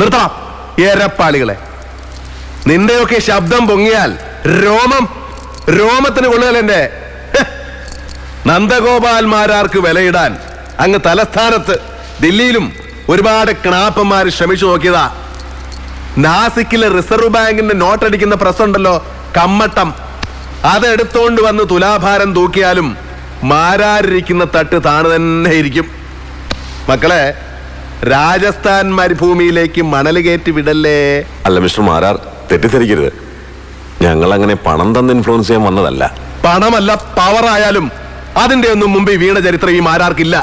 നിർത്തണം. എരപ്പാളികളെ നിന്റെയൊക്കെ ശബ്ദം പൊങ്ങിയാൽ രോമം രോമത്തിന് കൊള്ളുകലെന്റെ നന്ദഗോപാൽമാരാർക്ക് വിലയിടാൻ അങ്ങ് തലസ്ഥാനത്ത് ദില്ലിയിലും ഒരുപാട് ക്ണാപ്പന്മാർ ശ്രമിച്ചു നോക്കിയതാ. നാസിക്കിലെ റിസർവ് ബാങ്കിന്റെ നോട്ടടിക്കുന്ന പ്രസ് ഉണ്ടല്ലോ കമ്മട്ടം. അതെടുത്തോണ്ട് വന്ന് തുലാഭാരം തൂക്കിയാലും മാരാരിരിക്കുന്ന തട്ട് താണു തന്നെ ഇരിക്കും. മക്കളെ രാജസ്ഥാൻ മരുഭൂമിയിലേക്ക് മണൽ കയറ്റി വിടല്ലേ? അല്ല മിസ്റ്റർ മാരാർ തെറ്റിദ്ധരിക്കരുത്. ഞങ്ങൾ അങ്ങനെ പണം തന്ന് ഇൻഫ്ലുവൻസ് ചെയ്യാൻ വന്നതല്ല. പണമല്ല പവർ ആയാലും അതിന്റെ ഒന്നും മുമ്പ് വീണ ചരിത്രം ഈ മാരാർക്കില്ല.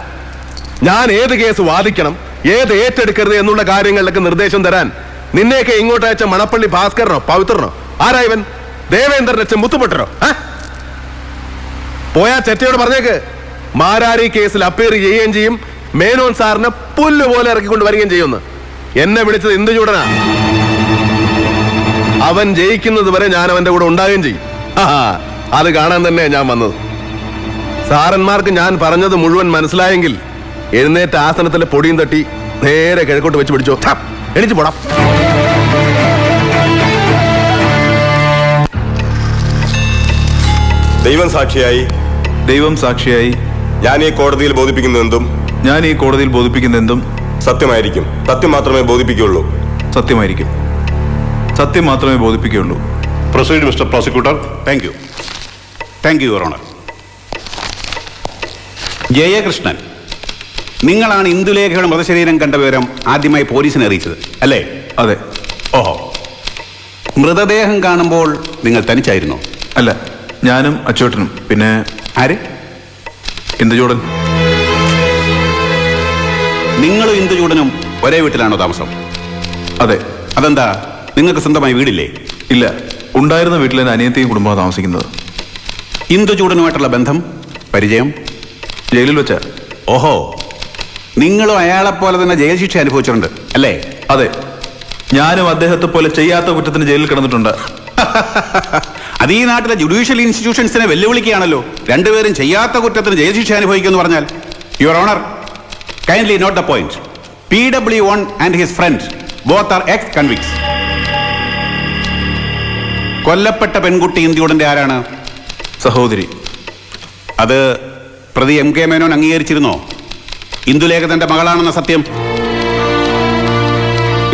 ഞാൻ ഏത് കേസ് വാദിക്കണം ഏത് ഏറ്റെടുക്കരുത് എന്നുള്ള കാര്യങ്ങളിലൊക്കെ നിർദ്ദേശം തരാൻ നിന്നെയൊക്കെ ഇങ്ങോട്ട് അയച്ച മണപ്പള്ളി ഭാസ്കരനോ പവിത്രനോ? ആരാ ഇവൻ? ദേവേന്ദ്രൻ അച്ഛൻ മുത്തുപെട്ടനോ? പോയാ ചെറ്റയോട് പറഞ്ഞേക്ക്. മാരാരി കേസിൽ അപ്പീർ ചെയ്യുകയും ചെയ്യും. മേനോൻ സാറിന് പുല്ല് പോലെ ഇറക്കിക്കൊണ്ട് വരികയും ചെയ്യുന്നു. എന്നെ വിളിച്ചത് എന്ത് ചൂടനാ. അവൻ ജയിക്കുന്നത് വരെ ഞാൻ അവന്റെ കൂടെ ഉണ്ടാകുകയും ചെയ്യും. അത് കാണാൻ തന്നെ ഞാൻ വന്നത്. സാറന്മാർക്ക് ഞാൻ പറഞ്ഞത് മുഴുവൻ മനസ്സിലായെങ്കിൽ എഴുന്നേറ്റ ആസനത്തിലെ പൊടിയും തട്ടി നേരെ കിഴക്കോട്ട് വെച്ച് പിടിച്ചോ. എണിച്ചു എണീച്ച് പോടാം. ദൈവം സാക്ഷിയായി. ദൈവം സാക്ഷിയായി. ഞാൻ ഈ കോടതിയിൽ ബോധിപ്പിക്കുന്നതെന്തും ഞാൻ ഈ കോടതിയിൽ ബോധിപ്പിക്കുന്ന എന്തും സത്യമായിരിക്കും. സത്യം മാത്രമേ ബോധിപ്പിക്കുകയുള്ളൂ. സത്യമായിരിക്കും. സത്യം മാത്രമേ ബോധിപ്പിക്കുകയുള്ളൂ. Proceed mister prosecutor thank you thank you your honour Jayakrishnan നിങ്ങളാണ് ഇന്ദുലേഖയുടെ മൃതശരീരം കണ്ട വിവരം ആദ്യമായി പോലീസിനെ അറിയിച്ചത് അല്ലേ? അതെ. ഓഹോ. മൃതദേഹം കാണുമ്പോൾ നിങ്ങൾ തനിച്ചായിരുന്നോ? അല്ല ഞാനും അച്ചോട്ടനും. പിന്നെ ആര്? ഇന്ദുചൂടൻ നിങ്ങളും ഇന്ദുചൂടനും ഒരേ വീട്ടിലാണോ താമസം? അതെ. അതെന്താ? നിങ്ങൾക്ക് സ്വന്തമായി വീടില്ലേ? ഇല്ല. ഉണ്ടായിരുന്ന വീട്ടിൽ എന്റെ അനിയത്തെയും കുടുംബമാണ് താമസിക്കുന്നത്. ഇന്ദുചൂടനുമായിട്ടുള്ള ബന്ധം? പരിചയം? ജയിലിൽ വെച്ച. ഓഹോ. നിങ്ങളും അയാളെ പോലെ തന്നെ ജയിൽ ശിക്ഷ അനുഭവിച്ചിട്ടുണ്ട് അല്ലേ? അതെ. ഞാനും അദ്ദേഹത്തെ പോലെ ചെയ്യാത്ത കുറ്റത്തിന് ജയിലിൽ കിടന്നിട്ടുണ്ട്. അത് ഈ നാട്ടിലെ ജുഡീഷ്യൽ ഇൻസ്റ്റിറ്റ്യൂഷൻസിനെ വെല്ലുവിളിക്കുകയാണല്ലോ. രണ്ടുപേരും ചെയ്യാത്ത കുറ്റത്തിന് ജയിൽ ശിക്ഷ അനുഭവിക്കുമെന്ന് പറഞ്ഞാൽ. Your honour kindly note the point. P W one and his friend both are ex convicts കൊല്ലപ്പെട്ട പെൺകുട്ടി ഇന്ത്യയുടെ ആരാണ്? സഹോദരി. അത് പ്രതി എം കെ മേനോൻ അംഗീകരിച്ചിരുന്നോ? ഇന്ദുലേഖ തന്റെ മകളാണെന്ന സത്യം?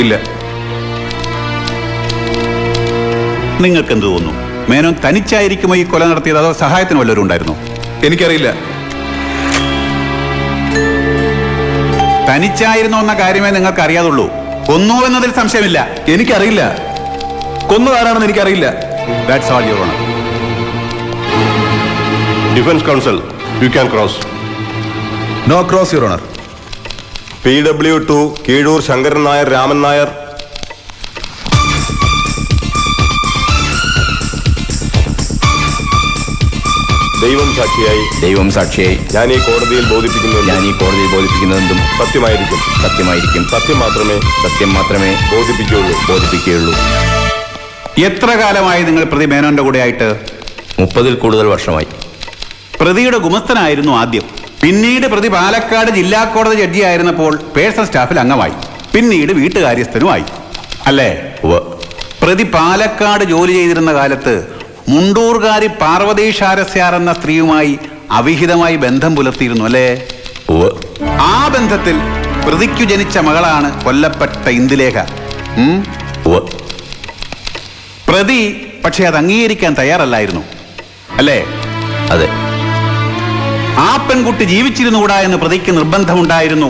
ഇല്ല. നിങ്ങൾക്ക് എന്ത് തോന്നുന്നു? മേനോൻ തനിച്ചായിരിക്കുമോ ഈ കൊല നടത്തിയത്? അതോ സഹായത്തിന് വല്ലവരും ഉണ്ടായിരുന്നോ എനിക്കറിയില്ല. തനിച്ചായിരുന്നോ എന്ന കാര്യമേ നിങ്ങൾക്ക് അറിയാതുള്ളൂ കൊന്നു എന്നതിൽ സംശയമില്ല. എനിക്കറിയില്ല. കൊന്നതാരാണെന്ന് എനിക്കറിയില്ല. That's all your honour defence counsel you can cross no cross your honour P W two Keezhoor Sankaran Nair Raman Nair ദൈവം സാക്ഷിയായി. ദൈവം സാക്ഷിയായി. ഞാൻ ഈ കോടതിയിൽ ബോധിപ്പിക്കുന്നത് ഞാൻ ഈ കോടതിയിൽ ബോധിപ്പിക്കുന്നതെന്തും സത്യമായിരിക്കും. സത്യമായിരിക്കും. സത്യം മാത്രമേ സത്യം മാത്രമേ ബോധിപ്പിക്കുകയുള്ളൂ. ബോധിപ്പിക്കുകയുള്ളൂ. എത്ര കാലമായി നിങ്ങൾ പ്രതി മേനോന്റെ കൂടെ ആയിട്ട്? മുപ്പതിൽ കൂടുതൽ വർഷമായി. പ്രതിയുടെ ഗുമസ്തനായിരുന്നു ആദ്യം. പിന്നീട് പ്രതി പാലക്കാട് ജില്ലാ കോടതി ജഡ്ജിയായിരുന്നപ്പോൾ പേഴ്സണൽ സ്റ്റാഫിൽ അംഗമായി. പിന്നീട് വീട്ടുകാര്യസ്ഥനുമായി. അല്ലേ? പ്രതി പാലക്കാട് ജോലി ചെയ്തിരുന്ന കാലത്ത് മുണ്ടൂർകാരി പാർവതി ഷാരസ്യാർ എന്ന സ്ത്രീയുമായി അവിഹിതമായി ബന്ധം പുലർത്തിയിരുന്നു അല്ലേ? ആ ബന്ധത്തിൽ പ്രതിക്കു ജനിച്ച മകളാണ് കൊല്ലപ്പെട്ട ഇന്ദുലേഖ. പ്രതി പക്ഷെ അത് അംഗീകരിക്കാൻ തയ്യാറല്ലായിരുന്നു അല്ലേ? അതെ. ആ പെൺകുട്ടി ജീവിച്ചിരുന്നുകൂടാ എന്ന് പ്രതിക്ക് നിർബന്ധമുണ്ടായിരുന്നു.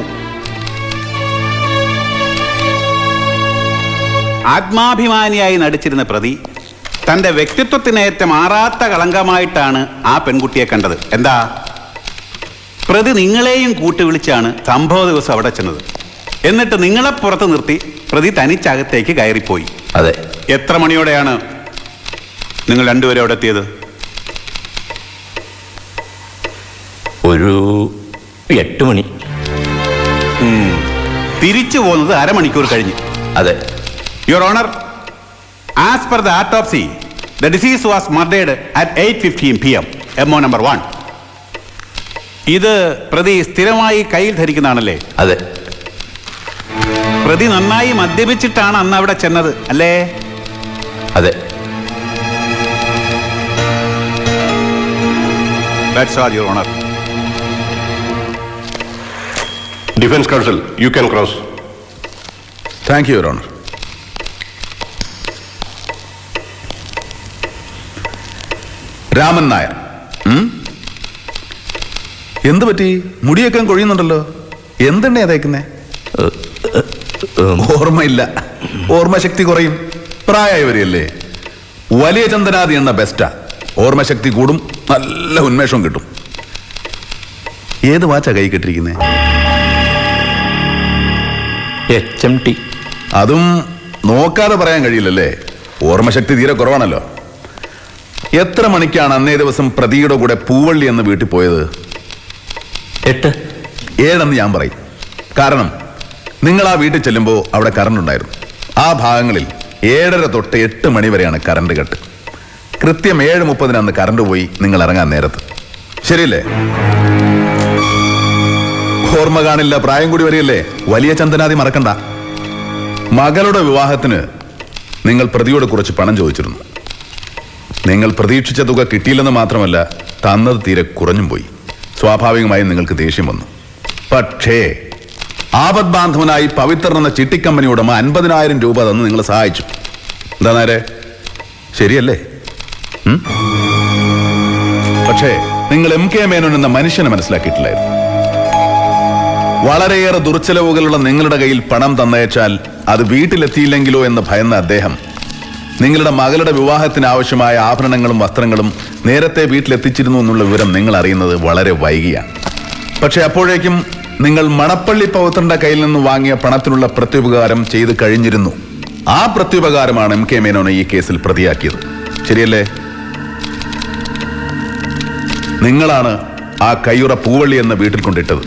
ആത്മാഭിമാനിയായി നടിച്ചിരുന്ന പ്രതി തന്റെ വ്യക്തിത്വത്തിനേറ്റ മാറാത്ത കളങ്കമായിട്ടാണ് ആ പെൺകുട്ടിയെ കണ്ടത്. എന്താ? പ്രതി നിങ്ങളെയും കൂട്ടി വിളിച്ചാണ് സംഭവ ദിവസം അവിടെ ചെന്നത്. എന്നിട്ട് നിങ്ങളെ പുറത്ത് നിർത്തി പ്രതി തനിച്ചകത്തേക്ക് കയറിപ്പോയി. അതെ. എത്ര മണിയോടെയാണ് നിങ്ങൾ രണ്ടുപേരും അവിടെ എത്തിയത്? ഒരു എട്ട് മണി. തിരിച്ചു പോകുന്നത് അരമണിക്കൂർ കഴിഞ്ഞ്. അതെ. Your honour as per the autopsy the deceased was murdered at eight fifteen P M MO number one ഇത് പ്രതി സ്ഥിരമായി കയ്യിൽ ധരിക്കുന്നതാണല്ലേ? അതെ. പ്രതി നന്നായി മദ്യപിച്ചിട്ടാണ് അന്ന് അവിടെ ചെന്നത് അല്ലേ? അതെ. That's all, Your Honor. Defense counsel, you can cross. Thank you honour Raman Nair? എന്ത് പറ്റി? മുടിയൊക്കെ കൊഴിയുന്നുണ്ടല്ലോ. എന്തെണ്ണയാ തേക്കുന്നേ? ഓർമ്മയില്ല. ഓർമ്മശക്തി കുറയും. പ്രായമായി വരികയല്ലേ വലിയ ചന്ദനാദി എണ്ണ ബെസ്റ്റാ. ഓർമ്മശക്തി കൂടും. നല്ല ഉന്മേഷവും കിട്ടും. ഏത് വാച്ചാ കൈ കെട്ടിരിക്കുന്നേ? H M T. അതും നോക്കാതെ പറയാൻ കഴിയില്ലല്ലേ? ഓർമ്മശക്തി തീരെ കുറവാണല്ലോ. എത്ര മണിക്കാണ് അന്നേ ദിവസം പ്രതിയുടെ കൂടെ പൂവള്ളി എന്ന വീട്ടിൽ പോയത്? എട്ട്. ഏഴെന്ന് ഞാൻ പറയും. കാരണം നിങ്ങൾ ആ വീട്ടിൽ ചെല്ലുമ്പോൾ അവിടെ കറണ്ട് ഉണ്ടായിരുന്നു. ആ ഭാഗങ്ങളിൽ ഏഴര തൊട്ട് എട്ട് മണി വരെയാണ് കറണ്ട് കട്ട്. കൃത്യം ഏഴ് മുപ്പതിന് അന്ന് കറണ്ട് പോയി നിങ്ങൾ ഇറങ്ങാൻ നേരത്ത്. ശരിയല്ലേ? ഓർമ്മ കാണില്ല പ്രായം കൂടി വരികയല്ലേ? വലിയ ചന്ദനാദി മറക്കണ്ട. മകളുടെ വിവാഹത്തിന് നിങ്ങൾ പ്രതിയോട് കുറച്ച് പണം ചോദിച്ചിരുന്നു. നിങ്ങൾ പ്രതീക്ഷിച്ച തുക കിട്ടിയില്ലെന്ന് മാത്രമല്ല തന്നത് തീരെ കുറഞ്ഞും പോയി. സ്വാഭാവികമായും നിങ്ങൾക്ക് ദേഷ്യം വന്നു. പക്ഷേ ആപത് ബാന്ധവനായി പവിത്രൻ എന്ന ചിട്ടിക്കമ്പനി ഉടമ അൻപതിനായിരം രൂപ തന്ന് നിങ്ങളെ സഹായിച്ചു. എന്താ നേരെ ശരിയല്ലേ? പക്ഷേ നിങ്ങൾ എം കെ മേനോൻ എന്ന മനുഷ്യനെ മനസ്സിലാക്കിയിട്ടില്ലായിരുന്നു. വളരെയേറെ ദുർച്ചെലവുകളുള്ള നിങ്ങളുടെ കയ്യിൽ പണം തന്നയച്ചാൽ അത് വീട്ടിലെത്തിയില്ലെങ്കിലോ എന്ന് ഭയന്ന അദ്ദേഹം നിങ്ങളുടെ മകളുടെ വിവാഹത്തിന് ആവശ്യമായ ആഭരണങ്ങളും വസ്ത്രങ്ങളും നേരത്തെ വീട്ടിലെത്തിച്ചിരുന്നു എന്നുള്ള വിവരം നിങ്ങൾ അറിയുന്നത് വളരെ വൈകിയാണ്. പക്ഷെ അപ്പോഴേക്കും നിങ്ങൾ മണപ്പള്ളി പൗത്രന്റെ കയ്യിൽ നിന്ന് വാങ്ങിയ പണത്തിനുള്ള പ്രത്യുപകാരം ചെയ്തു കഴിഞ്ഞിരുന്നു. ആ പ്രത്യുപകാരമാണ് എം കെ മേനോനെ ഈ കേസിൽ പ്രതിയാക്കിയത്. ശരിയല്ലേ? നിങ്ങളാണ് ആ കയ്യുറ പൂവള്ളി എന്ന വീട്ടിൽ കൊണ്ടിട്ടത്.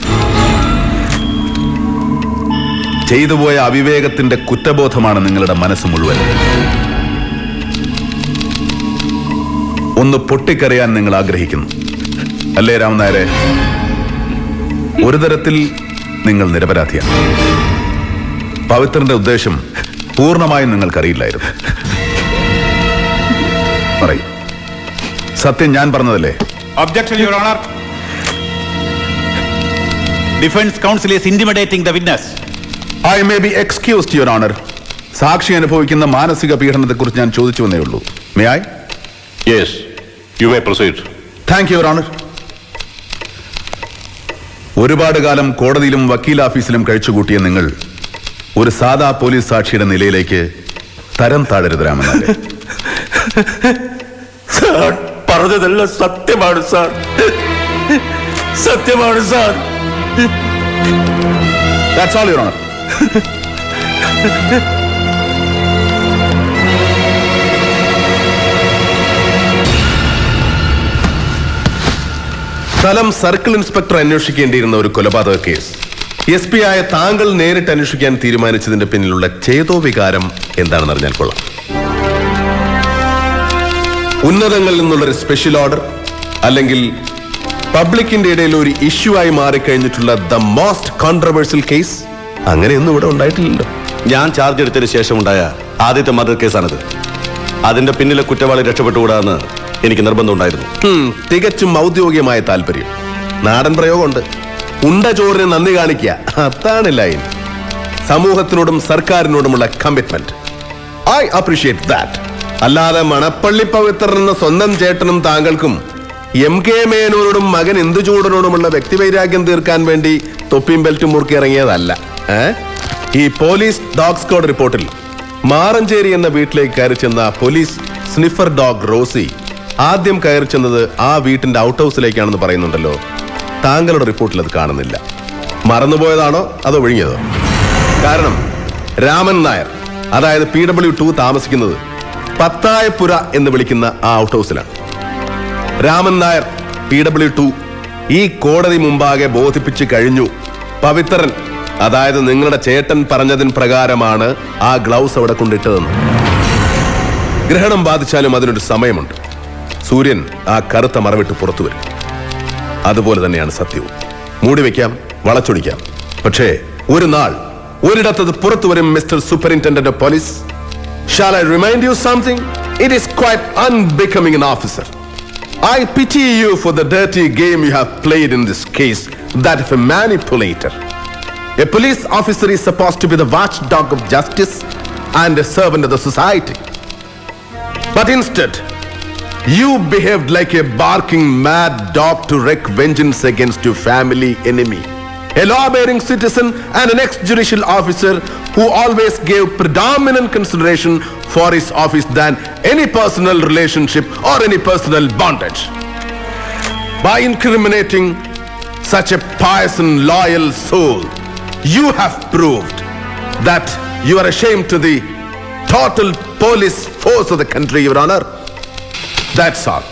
ചെയ്തുപോയ അവിവേകത്തിന്റെ കുറ്റബോധമാണ് നിങ്ങളുടെ മനസ്സ് മുഴുവൻ. ഒന്ന് പൊട്ടിക്കറിയാൻ നിങ്ങൾ ആഗ്രഹിക്കുന്നു. അല്ലേ രാമനായരെ ഒരു തരത്തിൽ നിങ്ങൾ നിരപരാധിയാണ്. പവിത്രന്റെ ഉദ്ദേശം പൂർണമായും നിങ്ങൾക്കറിയില്ലായിരുന്നു. പറയൂ. സത്യം ഞാൻ പറഞ്ഞതല്ലേ? Objection your honour defence counsel is intimidating the witness I may be excused your honour സാക്ഷി അനുഭവിക്കുന്ന മാനസിക പീഡനത്തെക്കുറിച്ച് ഞാൻ ചോദിച്ചു വന്നേ ഉള്ളൂ. May I Yes, you may proceed. Thank you honour ഒരുപാട് കാലം കോടതിയിലും വക്കീൽ ഓഫീസിലും കഴിച്ചുകൂട്ടിയ നിങ്ങൾ ഒരു സാധാ പോലീസ് സാക്ഷിയുടെ നിലയിലേക്ക് തരം താഴരുത് രാമനാഥ് സാർ പറഞ്ഞതെല്ലാം സത്യമാണ് സാർ. സത്യമാണ് sir. That's all your honour സ്ഥലം സർക്കിൾ ഇൻസ്പെക്ടർ അന്വേഷിക്കേണ്ടിയിരുന്ന ഒരു കൊലപാതക കേസ്. എസ് പി ആയ താങ്കൾ നേരിട്ട് അന്വേഷിക്കാൻ തീരുമാനിച്ചതിന്റെ പിന്നിലുള്ള ചേതോ വികാരം എന്താണെന്ന് അറിഞ്ഞാൽ കൊള്ളാം. ഉന്നതങ്ങളിൽ നിന്നുള്ളൊരു സ്പെഷ്യൽ ഓർഡർ അല്ലെങ്കിൽ പബ്ലിക്കിന്റെ ഇടയിൽ ഒരു ഇഷ്യൂ ആയി മാറിക്കഴിഞ്ഞിട്ടുള്ള ദ മോസ്റ്റ് കോൺട്രവേഴ്സ്യൽ കേസ് അങ്ങനെയൊന്നും ഇവിടെ ഉണ്ടായിട്ടില്ലല്ലോ. ഞാൻ ചാർജ് എടുത്തതിന് ശേഷമുണ്ടായ ആദ്യത്തെ മർഡർ കേസാണിത് അതിന്റെ പിന്നിലെ കുറ്റവാളി രക്ഷപ്പെട്ടുകൂടാന്ന് എനിക്ക് നിർബന്ധമുണ്ടായിരുന്നു ഹും, തികച്ചും ഔദ്യോഗികമായ താല്പര്യം. നാടൻ പ്രയോഗമുണ്ട്. ഉണ്ട ചോറിന് നന്ദി കാണിക്കുക. അതാണ് ലൈൻ സമൂഹത്തിനോടും സർക്കാരിനോടുമുള്ള കമ്മിറ്റ്മെന്റ് ഐ അപ്രീഷിയേറ്റ് ദാറ്റ് അല്ലാതെ മണപ്പള്ളി പവിത്രൻ എന്ന സ്വന്തം ചേട്ടനും താങ്കൾക്കും എം കെ മേനോനോടും മകൻ ഇന്ദുചൂടനോടുമുള്ള വ്യക്തിവൈരാഗ്യം തീർക്കാൻ വേണ്ടി തൊപ്പിയും ബെൽറ്റും മുറുക്കി ഇറങ്ങിയതല്ല? ഈ പോലീസ് ഡോഗ് സ്ക്വാഡ് റിപ്പോർട്ടിൽ മാറഞ്ചേരി എന്ന വീട്ടിലേക്ക് കയറി ചെന്ന പോലീസ് സ്നിഫർ ഡോഗ് റോസി ആദ്യം കയറി ചെന്നത് ആ വീട്ടിന്റെ ഔട്ട് ഹൗസിലേക്കാണെന്ന് പറയുന്നുണ്ടല്ലോ. താങ്കളുടെ റിപ്പോർട്ടിൽ അത് കാണുന്നില്ല. മറന്നുപോയതാണോ അതോ ഒഴിഞ്ഞതോ കാരണം രാമൻ നായർ അതായത് പി ഡബ്ല്യു ടു താമസിക്കുന്നത് പത്തായപ്പുര എന്ന് വിളിക്കുന്ന ആ out ഹൗസിലാണ്. Raman Nair P W two ഈ കോടതി മുമ്പാകെ ബോധിപ്പിച്ചു കഴിഞ്ഞു പവിത്രൻ അതായത് നിങ്ങളുടെ ചേട്ടൻ പറഞ്ഞതിന് പ്രകാരമാണ് ആ ഗ്ലൗസ് അവിടെ കൊണ്ടിട്ടതെന്ന്. ഗ്രഹണം ബാധിച്ചാലും അതിനൊരു സമയമുണ്ട്. സൂര്യൻ ആ കറുത്ത മറവിട്ട് പുറത്തു വരും. അതുപോലെ തന്നെയാണ് സത്യവും. മൂടി വയ്ക്കാം വളച്ചൊടിക്കാം. പക്ഷേ ഒരു നാൾ ഒരിടത്തത് പുറത്തു വരും mister superintendent of police. Shall I remind you something it is quite unbecoming an officer I pity you for the dirty game you have played in this case, that if a manipulator. A police officer is supposed to be the watchdog of justice and a servant of the society. But instead, you behaved like a barking mad dog to wreak vengeance against your family enemy. A law-bearing citizen and an ex-judicial officer who always gave predominant consideration for his office than any personal relationship or any personal bondage. By incriminating such a pious and loyal soul, you have proved that you are ashamed to the total police force of the country, Your Honor. That's all.